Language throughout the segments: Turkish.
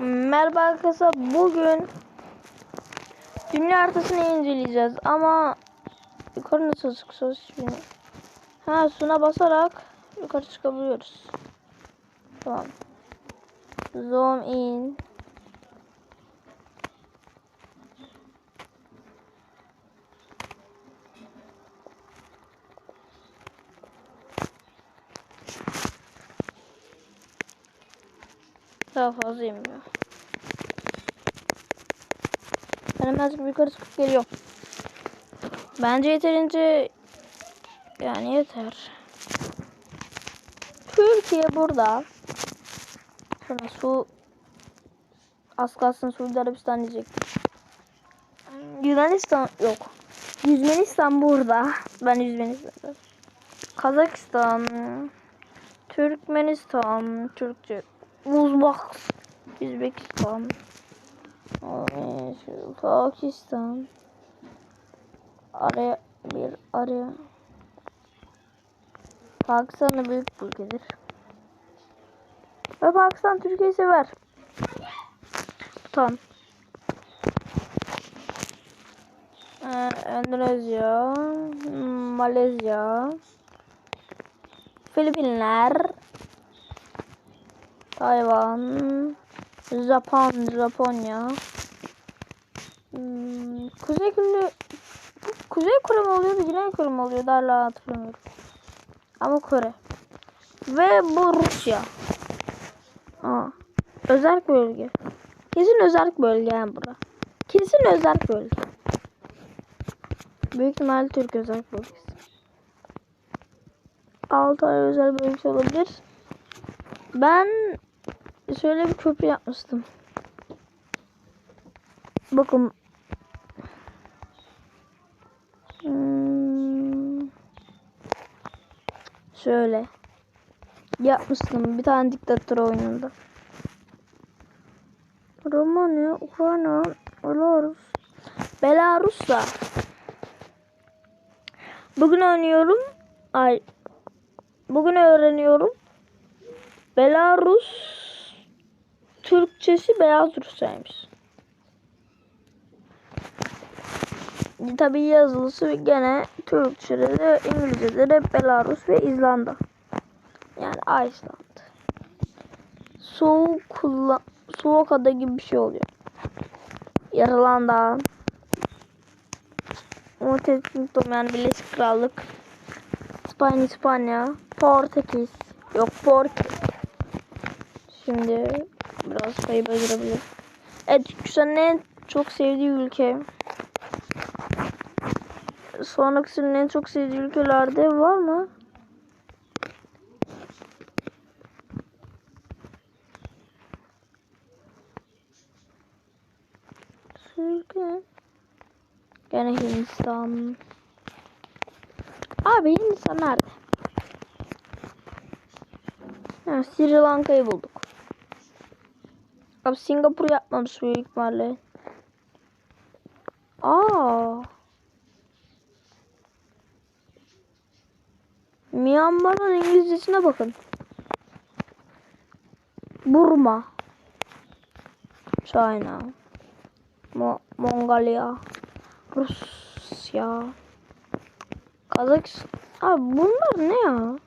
Merhaba arkadaşlar. Bugün dünya haritasını inceleyeceğiz ama yukarı nasıl çıkacağız şimdi? Ha suna basarak yukarı çıkabiliyoruz. Tamam. Zoom in. Daha fazla inmiyor. Ben hemen yukarı çıkıp geliyorum. Bence yeterince yani yeter. Türkiye burada. Sonra su az kalsın Suudi Arabistan diyecektim. Yunanistan yok. Yüzmenistan burada. Ben Yüzmenistan'da. Kazakistan, Türkmenistan, Türkçe, Uzbek, Üzbekistan, şu Pakistan, araya bir araya. Pakistan da büyük ülkedir. Ve Pakistan Türkiye'yi sever. Tamam. Ee, Endonezya, Malezya, Filipinler, Tayvan, Japon, Japonya, hmm, Kuzey Kore, Kuzey Kore mi oluyordu, Güney Kore mi oluyordu hala hatırlamıyorum. Ama Kore. Ve bu Rusya. Aa, özel bölge. Kesin özel bölge yani bura. Kesin özel bölge. Büyük ihtimalle Türk özel bölgesi. 6 ay özel bölgesi olabilir. Ben şöyle bir köprü yapmıştım. Bakın. Hmm. Şöyle. Yapmıştım bir tane diktatör oyununda. Romanya, Ukrayna, Belarus. Belarus'la. Bugün oynuyorum. Ay. Bugün öğreniyorum. Belarus Türkçesi beyaz Rusçaymış. Tabii yazılısı gene Türkçe'de de İngilizce'de de Belarus ve İzlanda. Yani Iceland. Soğuk kullan soğuk ada gibi bir şey oluyor. Yarılanda. United Kingdom yani Birleşik Krallık. İspanya, İspanya. Portekiz. Yok Portekiz. Şimdi biraz sayı böldürebilir. Evet Güzel'in en çok sevdiği ülke. Sonrakisinin en çok sevdiği ülkelerde var mı? Türkiye. Gene Hindistan. Abi Hindistan nerede? Ha, Sri Lanka'yı bulduk. Abi Singapur yapmamış büyük ihtimalle. Aa. Myanmar'ın İngilizcesine bakın. Burma. China. Mo Mongolia. Rusya. Kazakistan. Abi bunlar ne ya?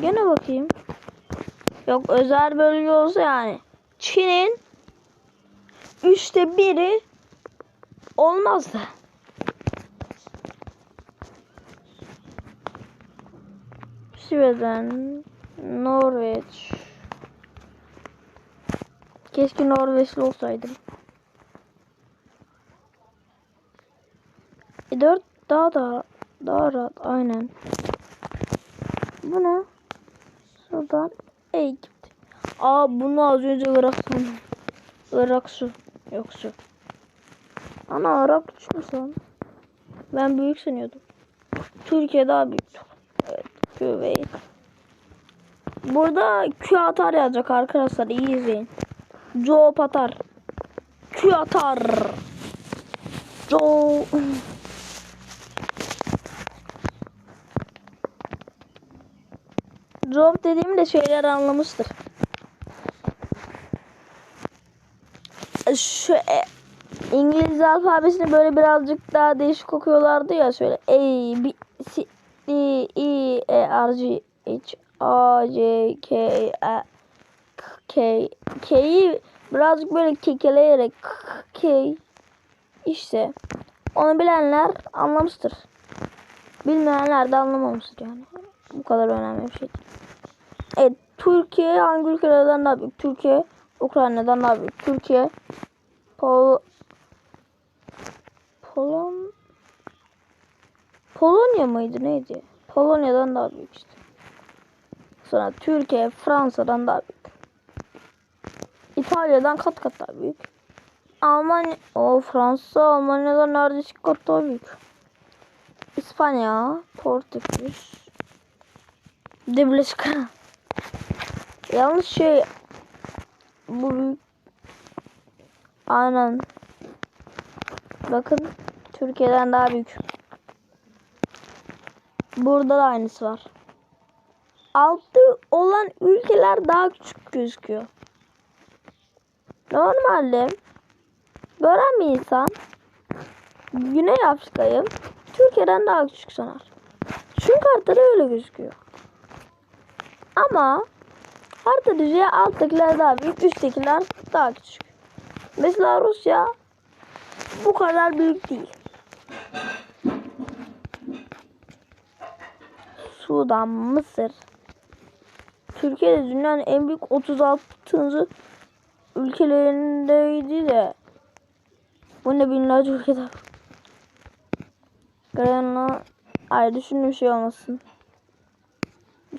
Gene bakayım. Yok özel bölge olsa yani. Çin'in üçte biri olmazdı. Sweden, Norveç. Keşke Norveçli olsaydım. E 4 daha da daha rahat aynen. Bu ne? Sudan Egipt. Aa bunu az önce Irak'tan. Irak su. Yok su. Ana Irak küçük mü san? Ben büyük sanıyordum. Türkiye daha büyük. Evet. Küveyt. Burada Q atar yazacak arkadaşlar. iyi izleyin. Joe atar. Q atar. Joe. Job dediğim de şeyler anlamıştır. şu e, İngiliz alfabesini böyle birazcık daha değişik okuyorlardı ya şöyle A B C D E E R G H A J K L K K'yi birazcık böyle kekeleyerek K işte onu bilenler anlamıştır. Bilmeyenler de anlamamıştır yani. Bu kadar önemli bir şey. Evet Türkiye hangi ülkelerden daha büyük? Türkiye Ukrayna'dan daha büyük. Türkiye Pol Polon Polonya mıydı neydi? Polonya'dan daha büyük işte. Sonra Türkiye Fransa'dan daha büyük. İtalya'dan kat kat daha büyük. Almanya, o Fransa Almanya'dan neredeyse kat daha büyük. İspanya, Portekiz, Birleşik. Yalnız şey bu büyük aynen bakın Türkiye'den daha büyük. Burada da aynısı var. Altı olan ülkeler daha küçük gözüküyor. Normalde gören bir insan Güney Afrika'yı Türkiye'den daha küçük sanar. Çünkü haritada öyle gözüküyor. Ama harita düzeyi alttakiler daha büyük, üsttekiler daha küçük. Mesela Rusya bu kadar büyük değil. Sudan, Mısır. Türkiye de dünyanın en büyük 36. ülkelerindeydi de. Bu ne binlerce ülkede. Granada. Ay düşündüğüm şey olmasın.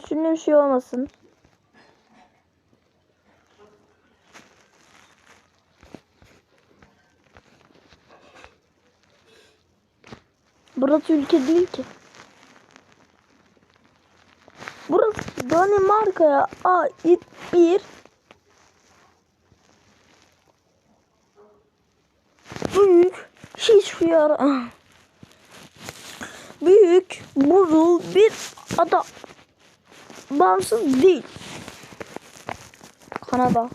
Düşündüğüm şey olmasın. Burası ülke değil ki. Burası Danimarka'ya ait bir büyük hiçbir yer büyük buzul bir ada bağımsız değil. Kanada.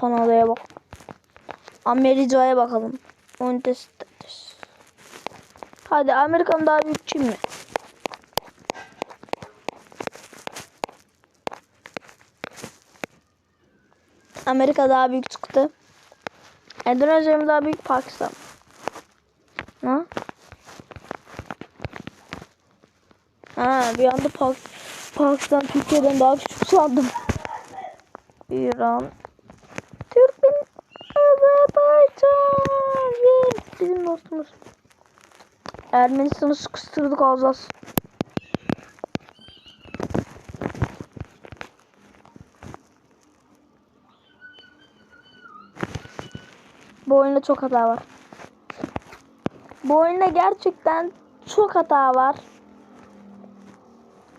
Kanada'ya bak. Amerika'ya bakalım. Contestates. Hadi Amerika'nın daha büyük Çin mi? Amerika daha büyük çıktı. Endonezya daha büyük Pakistan? Ha? Ha bir anda Pak Pakistan Türkiye'den daha küçük sandım. İran. Türkmen Azerbaycan. Bizim dostumuz. Ermenistan'ı sıkıştırdık Azaz. Bu oyunda çok hata var. Bu oyunda gerçekten çok hata var.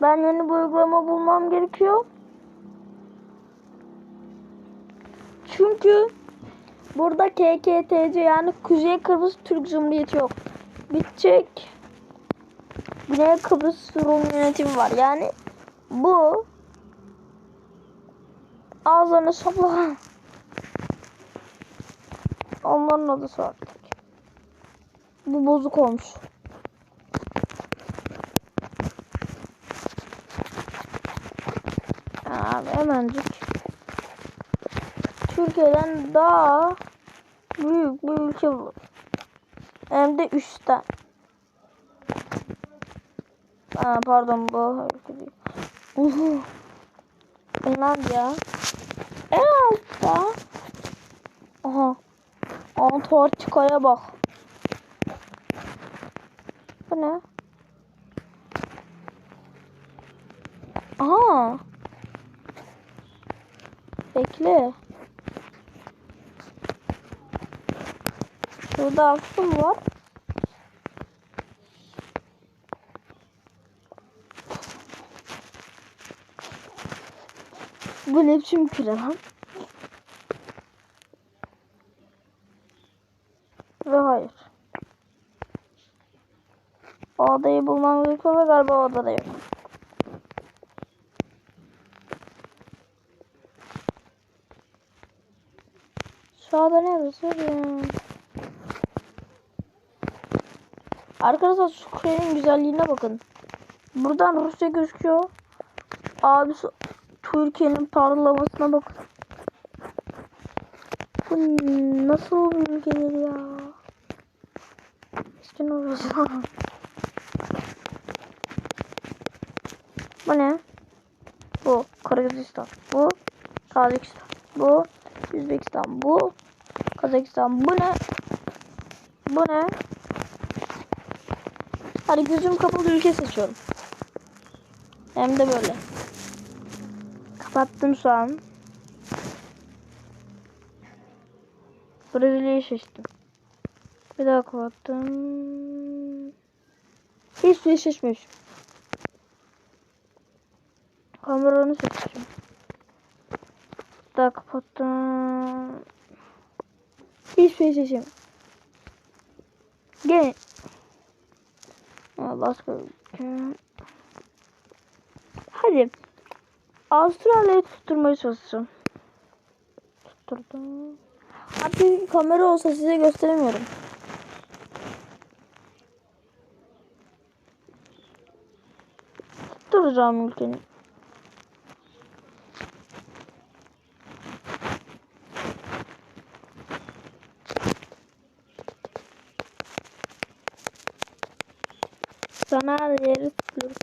Ben yeni bir uygulama bulmam gerekiyor. Çünkü burada KKTC yani Kuzey Kıbrıs Türk Cumhuriyeti yok. Bitecek. Güney Kıbrıs Rum yönetimi var. Yani bu ağzını sapla. Onların adı artık. Bu bozuk olmuş. Abi hemencik. Türkiye'den daha büyük bir ülke bu. Hem de üstten. Aa, pardon bu ülke değil. Uhu. Finlandiya. En altta. Aha. Antarktika'ya bak. Bu ne? Aha. Bekle. Şurada aklım var. Bu ne biçim küre lan? Ve hayır. O adayı bulmam gerekiyor ve galiba o adada yok. Sağda neresi ya? Arkadaşlar şu kulenin güzelliğine bakın. Buradan Rusya gözüküyor. Abi Türkiye'nin parlamasına bakın. Bu nasıl bir ülkedir ya? Eski orası. Bu ne? Bu Kırgızistan. Bu Tacikistan. Bu Üzbekistan. Bu Kazakistan. Bu ne? Bu ne? Hadi gözüm kapalı ülke seçiyorum. Hem de böyle. Kapattım şu an. Brezilya'yı seçtim. Bir daha kapattım. Hiçbir şey seçmemişim. Kameranı seçtim. Bir daha kapattım. Şey seçemiyorum. Gene. Aa, Başka ülke. Hadi. Avustralya'yı tutturmaya çalışacağım. Tutturdum. Abi kamera olsa size gösteremiyorum. Tutturacağım ülkenin. Sana yeri tutuyorum.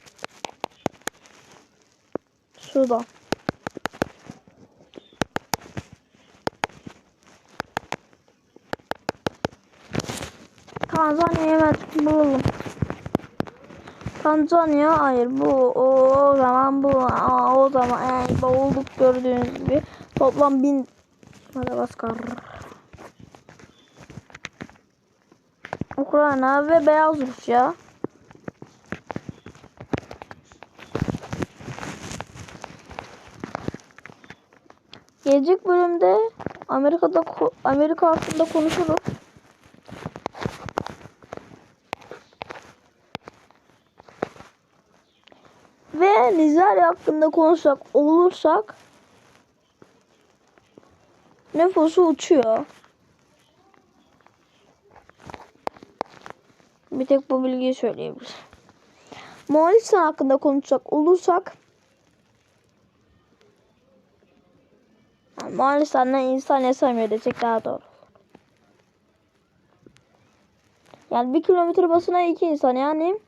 Sudan. Tanzanya'yı hemen bulalım. Tanzanya hayır bu o, o zaman bu aa, o zaman yani boğulduk gördüğünüz gibi toplam bin Madagaskar Ukrayna ve Beyaz Rusya Gelecek bölümde Amerika'da Amerika hakkında konuşuruz. Ve Nijerya hakkında konuşacak olursak nüfusu uçuyor. Bir tek bu bilgiyi söyleyebilirim. Moğolistan hakkında konuşacak olursak yani Moğolistan'da insan yaşamıyor desek daha doğru. Yani bir kilometre basına iki insan yani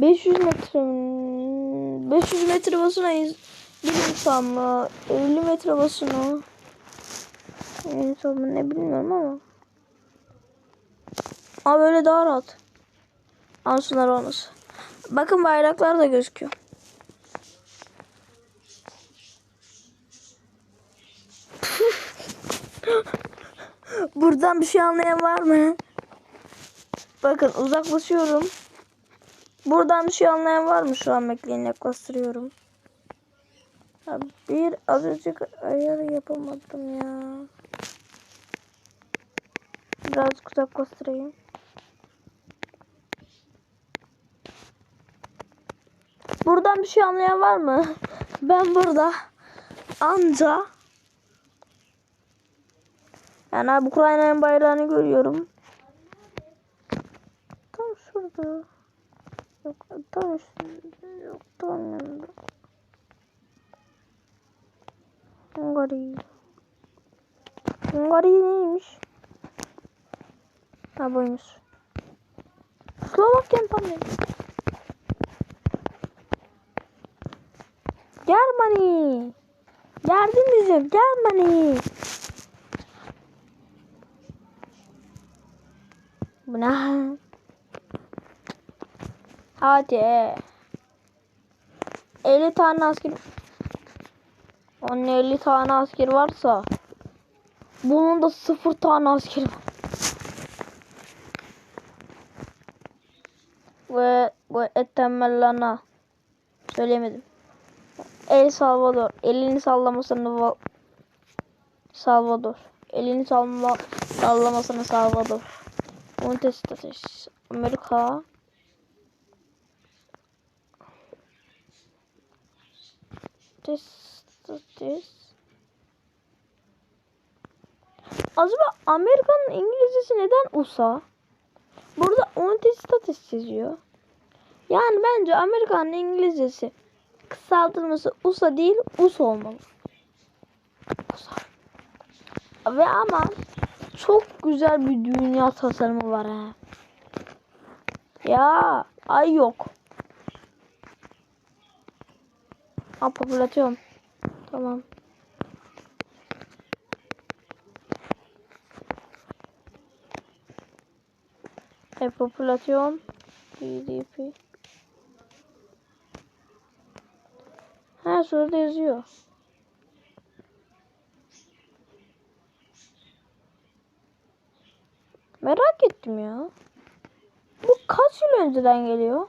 500 metre 500 metre basına bir insan mı? 50 metre basına insan mı ne bilmiyorum ama. Ama böyle daha rahat. Ansınlar olması. Bakın bayraklar da gözüküyor. Buradan bir şey anlayan var mı? Bakın uzaklaşıyorum. Buradan bir şey anlayan var mı? Şu an bekleyin yaklaştırıyorum. Ya bir azıcık ayar yapamadım ya. Birazcık uzaklaştırayım. Buradan bir şey anlayan var mı? Ben burada anca yani abi Ukrayna'nın bayrağını görüyorum. Tam şurada. Yok tam üstünde. Yok tam yanında. Hungary. Hungary neymiş? Ha buymuş. Slovakya tam ne? Germany. Geldim bizim. Germany. Bu? Hadi. 50 tane asker. Onun 50 tane asker varsa bunun da 0 tane asker var. Ve ve etemellana söylemedim. El Salvador. Elini sallamasını va- Salvador. Elini sallama sallamasını Salvador. Montes Ateş. Amerika. This, this. acaba Amerika'nın İngilizcesi neden USA? Burada United States yazıyor. Yani bence Amerika'nın İngilizcesi kısaltılması USA değil US olmalı. USA. Ve ama çok güzel bir dünya tasarımı var ha. Ya ay yok. Ha popülasyon. Tamam. E popülasyon GDP. Ha şurada yazıyor. Ettim ya. Bu kaç yıl önceden geliyor?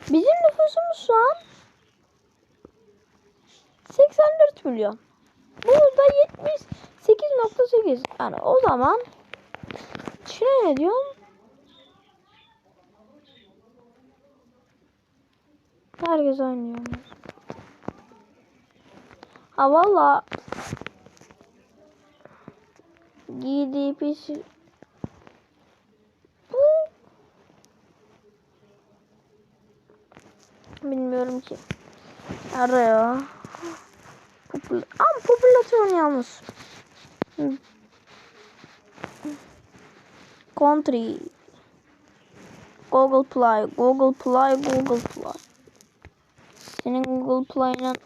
Bizim nüfusumuz şu an 84 milyon. Burada 78.8. Yani o zaman Çin'e ne diyorum? Herkes oynuyor. Ha valla GDP'si bu bilmiyorum ki. Arıyor. Popül Ama popülasyon yalnız. Country. Google Play, Google Play, Google Play. Senin Google Play'ın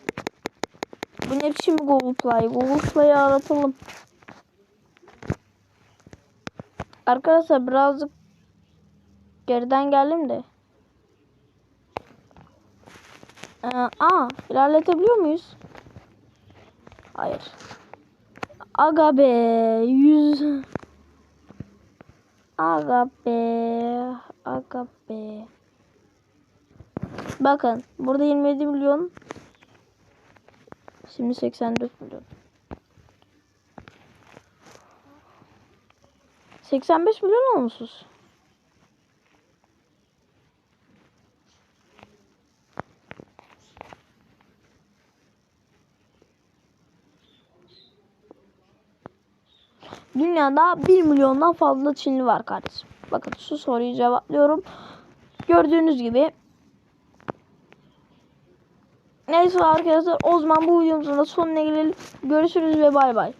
bu ne biçim Google Play? Google Play'i aratalım. Arkadaşlar birazcık geriden geldim de. Ee, aa, ilerletebiliyor muyuz? Hayır. Aga be, 100 Aga be, aga be. Bakın, burada 27 milyon. Şimdi 84 milyon. 85 milyon olmuşuz. Dünyada 1 milyondan fazla Çinli var kardeşim. Bakın şu soruyu cevaplıyorum. Gördüğünüz gibi. Neyse arkadaşlar o zaman bu videomuzun da sonuna gelelim. Görüşürüz ve bay bay.